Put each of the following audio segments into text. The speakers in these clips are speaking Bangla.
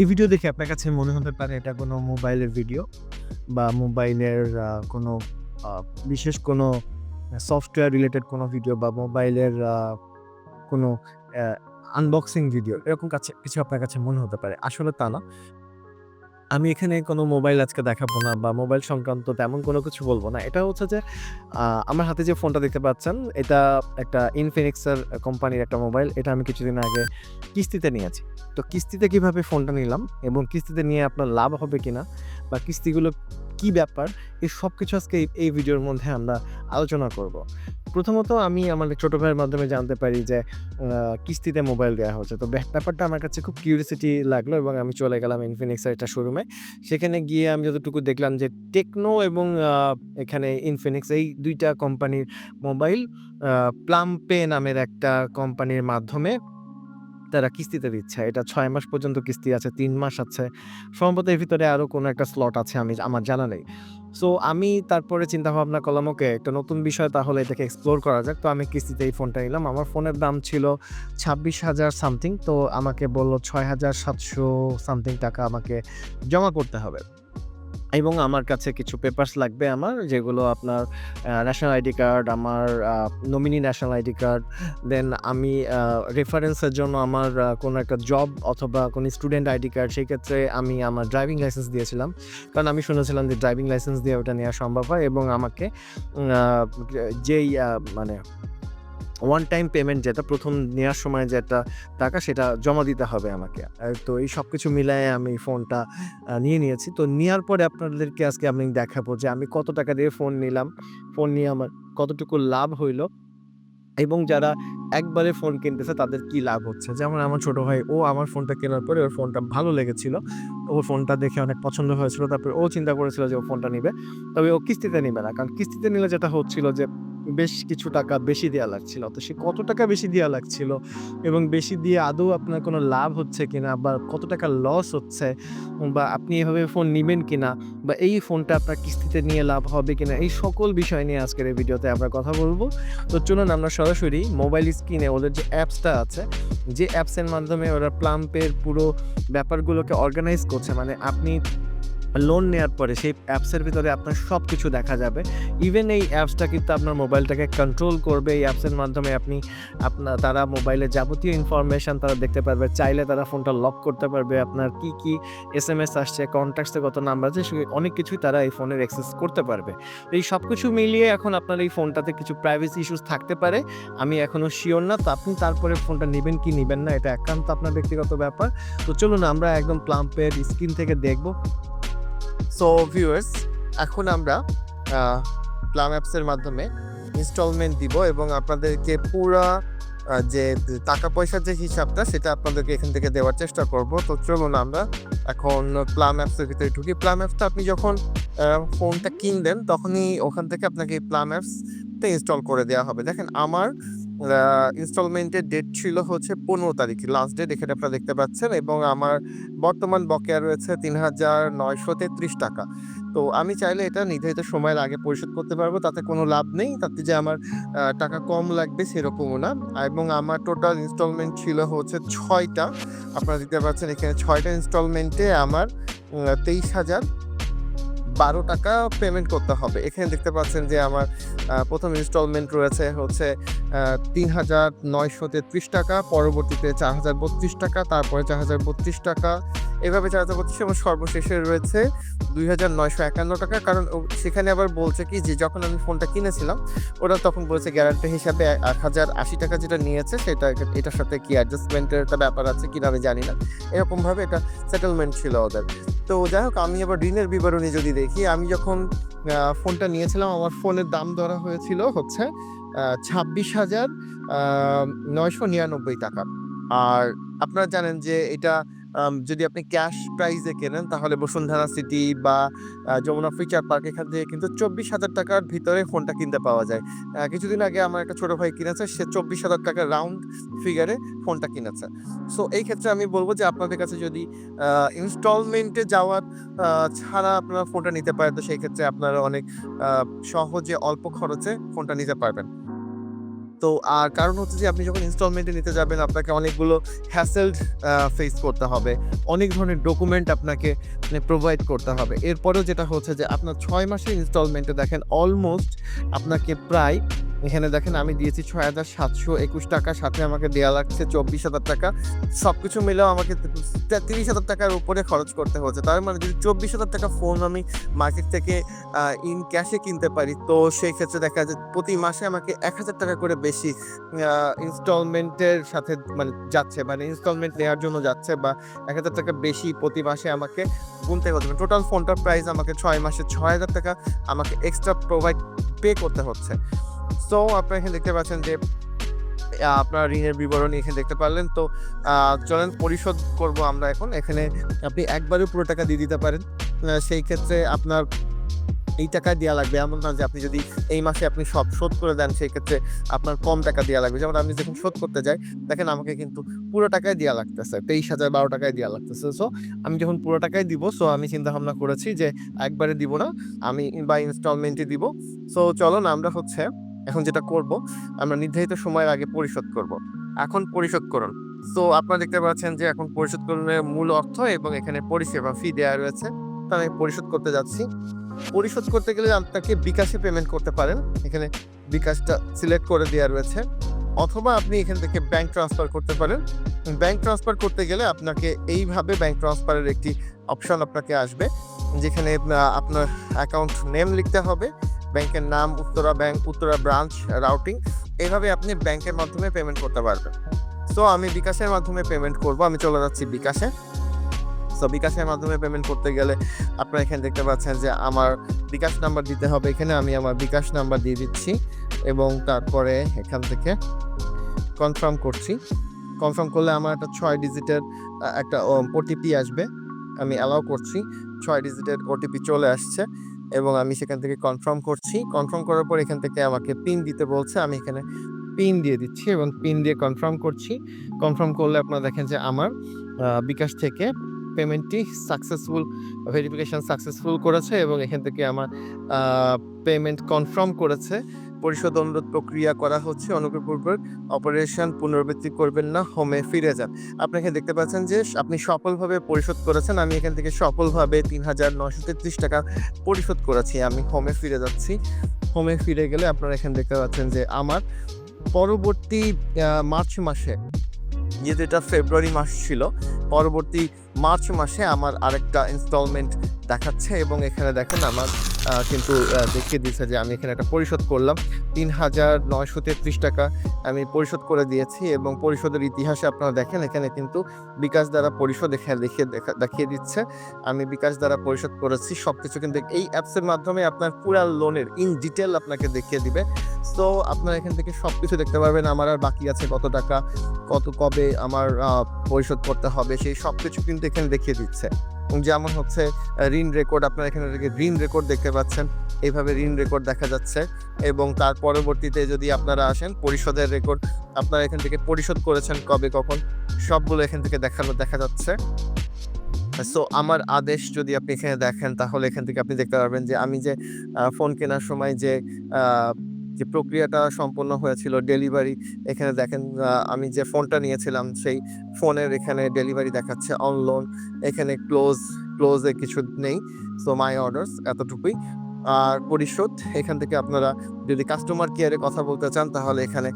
এই ভিডিও দেখে আপনার কাছে মনে হতে পারে এটা কোনো মোবাইলের ভিডিও বা মোবাইলের কোনো বিশেষ কোনো সফটওয়্যার রিলেটেড কোনো ভিডিও বা মোবাইলের কোনো আনবক্সিং ভিডিও এরকম কাছে, কিছু আপনার কাছে মনে হতে পারে। আসলে তা না। আমি এখানে কোনো মোবাইল আজকে দেখাবো না বা মোবাইল সংক্রান্ত তেমন কোনো কিছু বলব না। এটা হচ্ছে যে আমার হাতে যে ফোনটা দেখতে পাচ্ছেন, এটা একটা ইনফিনিক্সার কোম্পানির একটা মোবাইল। এটা আমি কিছুদিন আগে কিস্তিতে নিয়েছি। তো কিস্তিতে কীভাবে ফোনটা নিলাম এবং কিস্তিতে নিয়ে আপনার লাভ হবে কিনা বা কিস্তিগুলো কি ব্যাপার এই সব কিছু আজকে এই ভিডিওর মধ্যে আমরা আলোচনা করব। প্রথমত আমি আমার ছোট ভাইয়ের মাধ্যমে জানতে পারি যে কিস্তিতে মোবাইল দেওয়া হচ্ছে। তো ব্যাপ, ব্যাপারটা আমার কাছে খুব কিউরিওসিটি লাগল এবং আমি চলে গেলাম ইনফিনিক্সের একটা শোরুমে। সেখানে গিয়ে আমি যতটুকু দেখলাম যে টেকনো এবং এখানে ইনফিনিক্স এই দুইটা কোম্পানির মোবাইল প্লামপে নামের একটা কোম্পানির মাধ্যমে তারা কিস্তিতে দিচ্ছে। এটা ছয় মাস পর্যন্ত কিস্তি আছে, তিন মাস আছে। সম্ভবত এর ভিতরে আরও কোনো একটা স্লট আছে আমি আমার জানা নেই। সো আমি তারপরে চিন্তাভাবনা করলাম ওকে একটা নতুন বিষয় তাহলে এটাকে এক্সপ্লোর করা যাক। তো আমি কিস্তিতে এই ফোনটা নিলাম। আমার ফোনের দাম ছিল ২৬,০০০ সামথিং। তো আমাকে বলল ছয় হাজার সাতশো সামথিং টাকা আমাকে জমা করতে হবে। এবং আমার কাছে কিছু পেপার্স লাগবে আমার যেগুলো আপনার ন্যাশনাল আইডি কার্ড, আমার nominee national ID card, then আমি রেফারেন্সের জন্য আমার কোনো একটা জব অথবা কোনো স্টুডেন্ট আইডি কার্ড সেই ক্ষেত্রে আমি আমার ড্রাইভিং লাইসেন্স দিয়েছিলাম। কারণ আমি শুনেছিলাম যে ড্রাইভিং লাইসেন্স দিয়ে ওটা নেওয়া সম্ভব হয় এবং আমাকে যেই মানে ওয়ান টাইম পেমেন্ট যেটা প্রথম নেওয়ার সময় যেটা টাকা সেটা জমা দিতে হবে আমাকে। তো এই সব কিছু মিলায়ে আমি ফোনটা নিয়ে নিয়েছি। তো নেওয়ার পরে আপনাদেরকে আজকে আমি দেখাবো যে আমি কত টাকা দিয়ে ফোন নিলাম। ফোন নিয়ে আমার কতটুকু লাভ হইল এবং যারা একবারে ফোন কিনতেছে তাদের কি লাভ হচ্ছে। যেমন আমার ছোট ভাই, ও আমার ফোনটা কেনার পরে ওর ফোনটা ভালো লেগেছিল। ওর ফোনটা দেখে অনেক পছন্দ হয়েছিল। তারপরে ও চিন্তা করেছিল যে ও ফোনটা নিবে। তবে ও কিস্তিতে নিবে না। কারণ কিস্তিতে নিলে যেটা হচ্ছিল যে বেশ কিছু টাকা বেশি দেওয়া লাগছিল। তো সে কত টাকা বেশি দেওয়া লাগছিল এবং বেশি দিয়ে আদৌ আপনার কোনো লাভ হচ্ছে কিনা বা কত টাকা লস হচ্ছে বা আপনি এভাবে ফোন নিবেন কিনা বা এই ফোনটা আপনার কিস্তিতে নিয়ে লাভ হবে কিনা এই সকল বিষয় নিয়ে আজকের এই ভিডিওতে আমরা কথা বলব তো চলুন আমরা সরাসরি মোবাইল স্ক্রিনে ওদের যে অ্যাপসটা আছে, যে অ্যাপসের মাধ্যমে ওরা প্লাম্পের পুরো ব্যাপারগুলোকে অর্গানাইজ করছে মানে আপনি লোন নেওয়ার পরে সেই অ্যাপসের ভিতরে আপনার সব কিছু দেখা যাবে। ইভেন এই অ্যাপসটা কিন্তু আপনার মোবাইলটাকে কন্ট্রোল করবে। এই অ্যাপসের মাধ্যমে আপনি আপনার তারা মোবাইলের যাবতীয় ইনফরমেশন তারা দেখতে পারবে। চাইলে তারা ফোনটা লক করতে পারবে। আপনার কি, কি এস এম এস আসছে, কনট্যাক্টসে কত নাম্বার আছে অনেক কিছুই তারা এই ফোনের অ্যাক্সেস করতে পারবে। এই সব কিছু মিলিয়ে এখন আপনার এই ফোনটাতে কিছু প্রাইভেসি ইস্যুস থাকতে পারে। আমি এখনও শিওর না। তো আপনি তারপরে ফোনটা নিবেন কি নিবেন না এটা একান্ত আপনার ব্যক্তিগত ব্যাপার। তো চলুন আমরা একদম প্লাম্পের স্ক্রিন থেকে দেখব। সো ভিউয়ার্স এখন আমরা প্লাম অ্যাপসের মাধ্যমে ইনস্টলমেন্ট দিব এবং আপনাদেরকে পুরা যে টাকা পয়সার যে হিসাবটা, সেটা আপনাদেরকে এখান থেকে দেওয়ার চেষ্টা করব। তো চলুন আমরা এখন প্লাম অ্যাপসের ভিতরে ঢুকি। প্লাম অ্যাপসটা আপনি যখন ফোনটা কিনবেন, তখনই ওখান থেকে আপনাকে প্লাম অ্যাপসটা ইনস্টল করে দেওয়া হবে। দেখেন, আমার ইনস্টলমেন্টের ডেট ছিল হচ্ছে ১৫ তারিখ লাস্ট ডেট এখানে আপনারা দেখতে পাচ্ছেন এবং আমার বর্তমান বকেয়া রয়েছে ৳৩,৯৩৩ টাকা। তো আমি চাইলে এটা নির্ধারিত সময়ের আগে পরিশোধ করতে পারব। তাতে কোনো লাভ নেই। তাতে যে আমার টাকা কম লাগবে সেরকমও না। এবং আমার টোটাল ইনস্টলমেন্ট ছিল হচ্ছে ছয়টা আপনারা দেখতে পাচ্ছেন এখানে ছয়টা ইনস্টলমেন্টে আমার তেইশ হাজার বারো টাকা পেমেন্ট করতে হবে। এখানে দেখতে পাচ্ছেন যে আমার প্রথম ইনস্টলমেন্ট রয়েছে হচ্ছে আ ৳৩,৯৩৩ টাকা, পরবর্তীতে ৳৪,০৩২ টাকা, তারপরে ৳৪,০৩২ টাকা, এভাবে ৳৪,০৩২ এবং সর্বশেষে রয়েছে ৳২,৯৫১ টাকা। কারণ সেখানে আবার বলছে কি যে যখন আমি ফোনটা কিনেছিলাম ওরা তখন বলছে গ্যারান্টি হিসাবে ৳১,০৮০ টাকা যেটা নিয়েছে সেটা এটার সাথে কি অ্যাডজাস্টমেন্টের একটা ব্যাপার আছে কিনা আমি জানি না। এরকমভাবে এটা সেটেলমেন্ট ছিল ওদের। তো যাই হোক আমি আবার ঋণের বিবরণী যদি দেখি আমি যখন ফোনটা নিয়েছিলাম আমার ফোনের দাম ধরা হয়েছিল হচ্ছে আ ২৬,০০০ আ ৯৯৯ টাকা। আর আপনারা জানেন যে এটা যদি আপনি ক্যাশ প্রাইসে কেনেন তাহলে বসুন্ধরা সিটি বা যমুনা ফিউচার পার্ক এখান থেকে কিন্তু ৳২৪,০০০ টাকার ভিতরে ফোনটা কিনতে পাওয়া যায়। কিছুদিন আগে আমার একটা ছোট ভাই কিনেছে সে চব্বিশ হাজার টাকার রাউন্ড ফিগারে ফোনটা কিনেছে। সো এই ক্ষেত্রে আমি বলব যে আপনাদের কাছে যদি ইনস্টলমেন্টে যাওয়ার ছাড়া আপনারা ফোনটা নিতে পারেন তো সেই ক্ষেত্রে আপনারা অনেক সহজে অল্প খরচে ফোনটা নিতে পারবেন। তো, আর কারণ হচ্ছে যে আপনি যখন ইনস্টলমেন্টে নিতে যাবেন, আপনাকে অনেকগুলো হ্যাসেলড ফেস করতে হবে। অনেক ধরনের ডকুমেন্ট আপনাকে মানে প্রোভাইড করতে হবে। এরপরেও যেটা হচ্ছে যে আপনার ছয় মাসের ইনস্টলমেন্টে দেখেন অলমোস্ট আপনাকে প্রায় এখানে দেখেন আমি দিয়েছি ছয় হাজার সাতশো একুশ টাকা, সাথে আমাকে দেওয়া লাগছে চব্বিশ হাজার টাকা। সব কিছু মিলেও আমাকে তিরিশ হাজার টাকার উপরে খরচ করতে হচ্ছে। তার মানে যদি চব্বিশ হাজার টাকা ফোন আমি মার্কেট থেকে ইন ক্যাশে কিনতে পারি, তো সেই ক্ষেত্রে দেখা যায় প্রতি মাসে আমাকে এক হাজার টাকা করে বেশি ইনস্টলমেন্টের সাথে মানে যাচ্ছে মানে ইনস্টলমেন্ট নেওয়ার জন্য যাচ্ছে বা এক হাজার টাকা বেশি প্রতি মাসে আমাকে গুনতে হচ্ছে। টোটাল ফোনটার প্রাইস আমাকে ছয় মাসে ছয় হাজার টাকা আমাকে এক্সট্রা প্রোভাইড পে করতে হচ্ছে। সো আপনারা এখানে দেখতে পাচ্ছেন যে আপনার ঋণের বিবরণী এখানে দেখতে পারলেন। তো চলেন পরিশোধ করব আমরা এখন। এখানে আপনি একবারে পুরো টাকা দিয়ে দিতে পারেন। সেই ক্ষেত্রে আপনার এই টাকা দেওয়া লাগবে। এমন না যে আপনি যদি এই মাসে আপনি সব শোধ করে দেন, সেই ক্ষেত্রে আপনার কম টাকা দেওয়া লাগবে। যেমন আমি যখন শোধ করতে যাই, দেখেন আমাকে কিন্তু পুরো টাকায় দেওয়া লাগতেছে। তেইশ হাজার বারো টাকায় দেওয়া লাগতেছে। সো আমি যখন পুরো টাকায় দিব সো আমি চিন্তা ভাবনা করেছি যে, একবারে দিব না, আমি বা ইনস্টলমেন্টে দিব। সো চলো না আমরা হচ্ছে এখন যেটা করব, আমরা নির্ধারিত সময়ের আগে পরিশোধ করব। এখন পরিশোধ করুন। সো আপনারা দেখতে পাচ্ছেন যে এখন পরিশোধ করণের মূল অর্থ এবং এখানে পরিষেবা ফি দেওয়া রয়েছে। তা আমি পরিশোধ করতে যাচ্ছি। পরিশোধ করতে গেলে আপনাকে বিকাশে পেমেন্ট করতে পারেন। এখানে বিকাশটা সিলেক্ট করে দেওয়া রয়েছে। অথবা আপনি এখান থেকে ব্যাংক ট্রান্সফার করতে পারেন। ব্যাংক ট্রান্সফার করতে গেলে আপনাকে এইভাবে ব্যাংক ট্রান্সফারের একটি অপশন আপনাকে আসবে। যেখানে আপনার অ্যাকাউন্ট নেম লিখতে হবে। ব্যাংকের নাম, Uttara bank, Uttara branch routing এভাবে আপনি ব্যাংকের মাধ্যমে পেমেন্ট করতে পারবেন। সো আমি বিকাশের মাধ্যমে পেমেন্ট করব। আমি চলে যাচ্ছি বিকাশে। সো বিকাশের মাধ্যমে পেমেন্ট করতে গেলে আপনারা এখানে দেখতে পাচ্ছেন যে আমার বিকাশ নাম্বার দিতে হবে এখানে। আমি আমার বিকাশ নাম্বার দিয়ে দিচ্ছি এবং তারপরে এখান থেকে কনফার্ম করছি। কনফার্ম করলে আমার একটা ছয় ডিজিটের একটা ওটিপি আসবে। আমি অ্যালাউ করছি। ছয় ডিজিটের ওটিপি চলে আসছে। এবং আমি সেখান থেকে কনফার্ম করছি। কনফার্ম করার পর এখান থেকে আমাকে পিন দিতে বলছে। আমি এখানে পিন দিয়ে দিচ্ছি এবং পিন দিয়ে কনফার্ম করছি। কনফার্ম করলে আপনারা দেখেন যে আমার বিকাশ থেকে পেমেন্টটি সাকসেসফুল ভেরিফিকেশান সাকসেসফুল করেছে এবং এখান থেকে আমার পেমেন্ট কনফার্ম করেছে। পরিশোধ অনুরোধ প্রক্রিয়া করা হচ্ছে। অনুগ্রহপূর্বক অপারেশন পুনরাবৃত্তি করবেন না, হোমে ফিরে যান। আপনি এখানে দেখতে পাচ্ছেন যে আপনি সফলভাবে পরিশোধ করেছেন। আমি এখান থেকে সফলভাবে তিন হাজার নশো তেত্রিশ টাকা পরিশোধ করেছি। আমি হোমে ফিরে যাচ্ছি। হোমে ফিরে গেলে আপনারা এখানে দেখতে পাচ্ছেন যে আমার পরবর্তী মার্চ মাসে, যেহেতু এটা ফেব্রুয়ারি মাস ছিল, পরবর্তী মার্চ মাসে আমার আরেকটা ইনস্টলমেন্ট দেখাচ্ছে এবং এখানে দেখেন আমার কিন্তু দেখিয়ে দিচ্ছে যে আমি এখানে একটা পরিশোধ করলাম। তিন হাজার নয়শো তেত্রিশ টাকা আমি পরিশোধ করে দিয়েছি এবং পরিশোধের ইতিহাসে আপনারা দেখেন, এখানে কিন্তু বিকাশ দ্বারা পরিশোধ এখানে দেখিয়ে, দেখা- দেখিয়ে দিচ্ছে। আমি বিকাশ দ্বারা পরিশোধ করেছি সব কিছু কিন্তু এই অ্যাপসের মাধ্যমে আপনার পুরা লোনের ইন ডিটেল আপনাকে দেখিয়ে দিবে। তো আপনারা এখান থেকে সব কিছু দেখতে পারবেন, আমার আর বাকি আছে কত টাকা, কত কবে আমার পরিশোধ করতে হবে, সেই সব কিছু কিন্তু এখানে দেখিয়ে দিচ্ছে। যেমন হচ্ছে ঋণ রেকর্ড আপনারা এখানে থেকে ঋণ রেকর্ড দেখতে পাচ্ছেন। এইভাবে ঋণ রেকর্ড দেখা যাচ্ছে এবং তার পরবর্তীতে যদি আপনারা আসেন, পরিশোধের রেকর্ড আপনারা এখান থেকে পরিশোধ করেছেন কবে কখন, সবগুলো এখান থেকে দেখানো, দেখা যাচ্ছে। সো আমার আদেশ যদি আপনি এখানে দেখেন, তাহলে এখান থেকে আপনি দেখতে পারবেন যে আমি যে ফোন কেনার সময় যে যে প্রক্রিয়াটা সম্পন্ন হয়েছিল ডেলিভারি, এখানে দেখেন আমি যে ফোনটা নিয়েছিলাম, সেই ফোনের এখানে ডেলিভারি দেখাচ্ছে অন লোন এখানে ক্লোজ, ক্লোজে কিছু নেই, সো মাই অর্ডার্স এতটুকুই। আর পরিশোধ, এখান থেকে আপনারা যদি কাস্টমার কেয়ারে কথা বলতে চান, তাহলে এখানে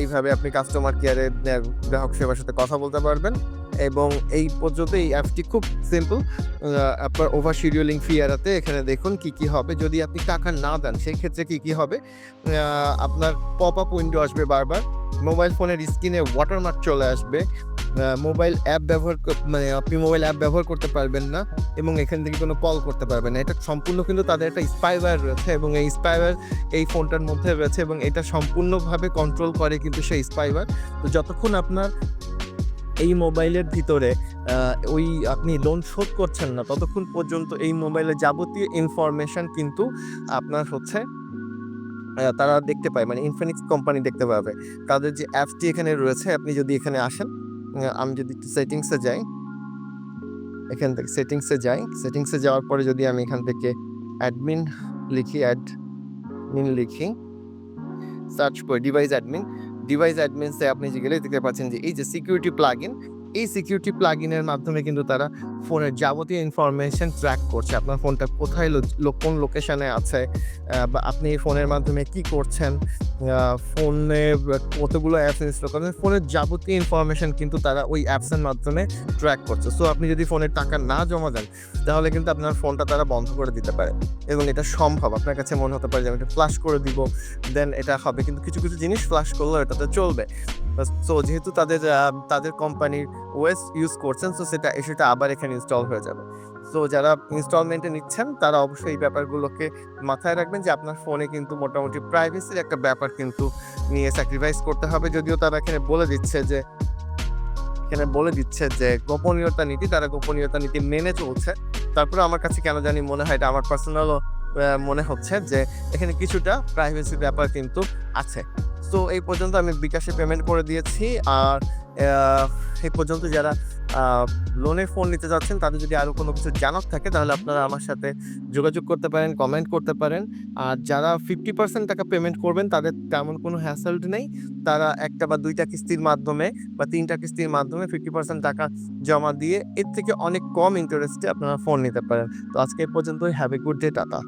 এইভাবে আপনি কাস্টমার কেয়ারে গ্রাহক সেবার সাথে কথা বলতে পারবেন। এবং এই পর্যন্ত এই অ্যাপটি খুব সিম্পল আপনার ওভার শিডিউলিং ফি এড়াতে এখানে দেখুন কি কি হবে। যদি আপনি টাকা না দেন সেই ক্ষেত্রে কি কি হবে? আপনার পপ আপ উইন্ডো আসবে বারবার মোবাইল ফোনের স্ক্রিনে ওয়াটারমার্ক চলে আসবে মোবাইল অ্যাপ ব্যবহার মানে আপনি মোবাইল অ্যাপ ব্যবহার করতে পারবেন না এবং এখান থেকে কোনো কল করতে পারবেন না। এটা সম্পূর্ণ কিন্তু তাদের একটা স্পাইওয়্যার রয়েছে এবং এই স্পাইওয়্যার এই ফোনটার মধ্যে রয়েছে এবং এটা সম্পূর্ণভাবে কন্ট্রোল করে কিন্তু সেই স্পাইওয়্যার তো যতক্ষণ আপনার এই মোবাইলের ভিতরে ওই আপনি লোন শোধ করছেন না, ততক্ষণ পর্যন্ত এই মোবাইলের যাবতীয় ইনফরমেশন কিন্তু আপনার হচ্ছে তারা দেখতে পায় মানে ইনফিনিক্স কোম্পানি দেখতে পাবে। তাদের যে অ্যাপটি এখানে রয়েছে, আপনি যদি এখানে আসেন আমি যদি সেটিংসে যাই, এখান থেকে সেটিংসে যাই সেটিংসে যাওয়ার পরে যদি আমি এখান থেকে অ্যাডমিন লিখি অ্যাডমিন লিখি সার্চ করি ডিভাইস অ্যাডমিন ডিভাইস অ্যাডমিনসে আপনি যে গেলে দেখতে পাচ্ছেন যে এই যে সিকিউরিটি প্লাগ ইন এই সিকিউরিটি প্লাগ ইনের মাধ্যমে কিন্তু তারা ফোনের যাবতীয় ইনফরমেশন ট্র্যাক করছে। আপনার ফোনটা কোথায় কোন লোকেশনে আছে বা আপনি এই ফোনের মাধ্যমে কি করছেন ফোনে কতগুলো অ্যাপস ইনস্টল করেন ফোনের যাবতীয় ইনফরমেশন কিন্তু তারা ওই অ্যাপসের মাধ্যমে ট্র্যাক করছে। সো আপনি যদি ফোনের টাকা না জমা দেন, তাহলে কিন্তু আপনার ফোনটা তারা বন্ধ করে দিতে পারে এবং এটা সম্ভব। আপনার কাছে মনে হতে পারে যে আমি এটা ফ্লাশ করে দিব দেন এটা হবে। কিন্তু কিছু কিছু জিনিস ফ্লাশ করলেও এটাতে চলবে। সো যেহেতু তাদের তাদের কোম্পানির ওয়েস ইউজ করছেন সো সেটা সেটা আবার এখানে ইনস্টল হয়ে যাবে। সো যারা ইনস্টলমেন্টে নিচ্ছেন, তারা অবশ্যই এই ব্যাপারগুলোকে মাথায় রাখবেন যে আপনার ফোনে কিন্তু মোটামুটি প্রাইভেসির একটা ব্যাপার কিন্তু নিয়ে স্যাক্রিফাইস করতে হবে। যদিও তারা এখানে বলে দিচ্ছে যে, এখানে বলে দিচ্ছে যে গোপনীয়তা নীতি, তারা গোপনীয়তা নীতি মেনে চলছে। তারপরে আমার কাছে কেন জানি মনে হয় এটা আমার পার্সোনালও মনে হচ্ছে যে এখানে কিছুটা প্রাইভেসির ব্যাপার কিন্তু আছে। তো এই পর্যন্ত আমি বিকাশে পেমেন্ট করে দিয়েছি আর এই পর্যন্ত যারা লোনের ফোন নিতে যাচ্ছেন, তাদের যদি আরও কোনো কিছু জানার থাকে, তাহলে আপনারা আমার সাথে যোগাযোগ করতে পারেন কমেন্ট করতে পারেন। আর যারা ফিফটি পার্সেন্ট টাকা পেমেন্ট করবেন, তাদের তেমন কোনো হ্যাসেল্ড নেই। তারা একটা বা দুইটা কিস্তির মাধ্যমে বা তিনটা কিস্তির মাধ্যমে ফিফটি পার্সেন্ট টাকা জমা দিয়ে, এর থেকে অনেক কম ইন্টারেস্টে আপনারা ফোন নিতে পারেন। তো আজকে এই পর্যন্তই have a good day tata.